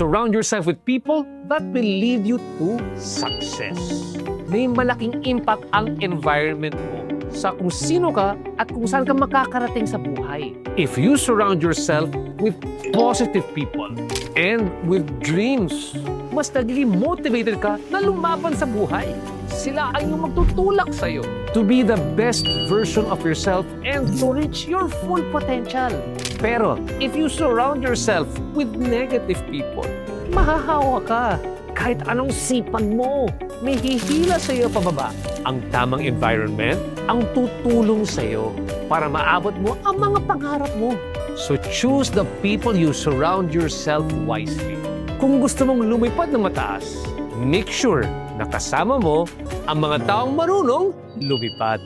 surround yourself with people that will lead you to success. May malaking impact ang environment mo sa kung sino ka at kung saan ka makakarating sa buhay. If you surround yourself with positive people and with dreams, mas nagiging motivated ka na lumaban sa buhay. Sila ay yung magtutulak sa'yo to be the best version of yourself and to reach your full potential. Pero if you surround yourself with negative people, mahahawa ka. Kahit anong sipag mo, may hihila sa iyo pababa. Ang tamang environment ang tutulong sa iyo para maabot mo ang mga pangarap mo. So choose the people you surround yourself wisely. Kung gusto mong lumipad ng mataas, make sure na kasama mo ang mga taong marunong lumipad.